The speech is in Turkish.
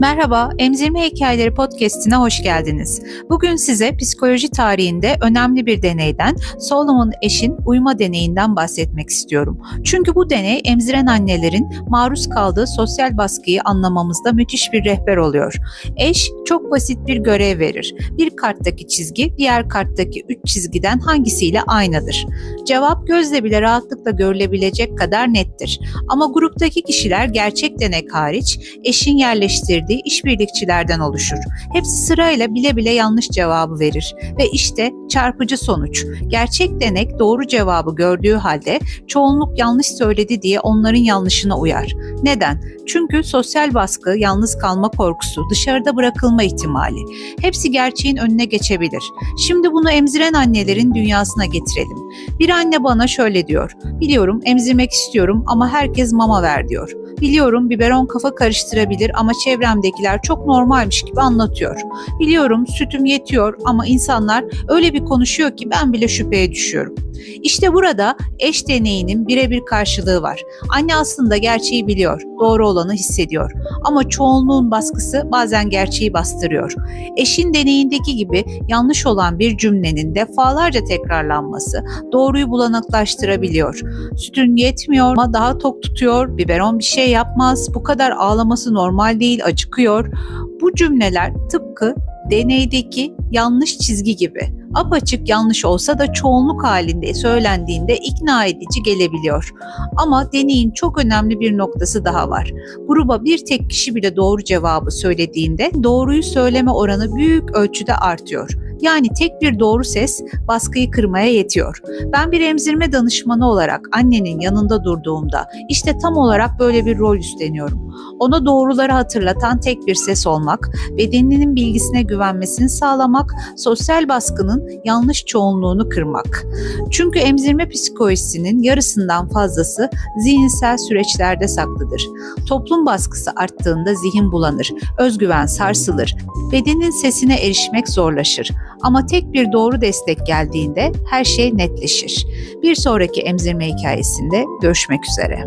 Merhaba, Emzirme Hikayeleri Podcast'ine hoş geldiniz. Bugün size psikoloji tarihinde önemli bir deneyden, Solomon Eş'in uyuma deneyinden bahsetmek istiyorum. Çünkü bu deney emziren annelerin maruz kaldığı sosyal baskıyı anlamamızda müthiş bir rehber oluyor. Eş çok basit bir görev verir. Bir karttaki çizgi diğer karttaki üç çizgiden hangisiyle aynıdır? Cevap gözle bile rahatlıkla görülebilecek kadar nettir. Ama gruptaki kişiler gerçek denek hariç eşin yerleştirdiği getirdiği işbirlikçilerden oluşur. Hepsi sırayla bile bile yanlış cevabı verir ve işte çarpıcı sonuç. Gerçek denek doğru cevabı gördüğü halde çoğunluk yanlış söyledi diye onların yanlışına uyar. Neden? Çünkü sosyal baskı, yalnız kalma korkusu, dışarıda bırakılma ihtimali. Hepsi gerçeğin önüne geçebilir. Şimdi bunu emziren annelerin dünyasına getirelim. Bir anne bana şöyle diyor. Biliyorum emzirmek istiyorum ama herkes mama ver diyor. Biliyorum biberon kafa karıştırabilir ama çevremdekiler çok normalmiş gibi anlatıyor. Biliyorum sütüm yetiyor ama insanlar öyle bir konuşuyor ki ben bile şüpheye düşüyorum. İşte burada eş deneyinin birebir karşılığı var. Anne aslında gerçeği biliyor, doğru olanı hissediyor. Ama çoğunluğun baskısı bazen gerçeği bastırıyor. Eşin deneyindeki gibi yanlış olan bir cümlenin defalarca tekrarlanması doğruyu bulanıklaştırabiliyor. Sütün yetmiyor ama daha tok tutuyor, biberon bir şey yapmaz, bu kadar ağlaması normal değil, acıkıyor. Bu cümleler tıpkı deneydeki yanlış çizgi gibi apaçık yanlış olsa da çoğunluk halinde söylendiğinde ikna edici gelebiliyor. Ama deneyin çok önemli bir noktası daha var. Gruba bir tek kişi bile doğru cevabı söylediğinde doğruyu söyleme oranı büyük ölçüde artıyor. Yani tek bir doğru ses baskıyı kırmaya yetiyor. Ben bir emzirme danışmanı olarak annenin yanında durduğumda işte tam olarak böyle bir rol üstleniyorum. Ona doğruları hatırlatan tek bir ses olmak, bedeninin bilgisine güvenmesini sağlamak, sosyal baskının yanlış çoğunluğunu kırmak. Çünkü emzirme psikolojisinin yarısından fazlası zihinsel süreçlerde saklıdır. Toplum baskısı arttığında zihin bulanır, özgüven sarsılır, bedenin sesine erişmek zorlaşır. Ama tek bir doğru destek geldiğinde her şey netleşir. Bir sonraki emzirme hikayesinde görüşmek üzere.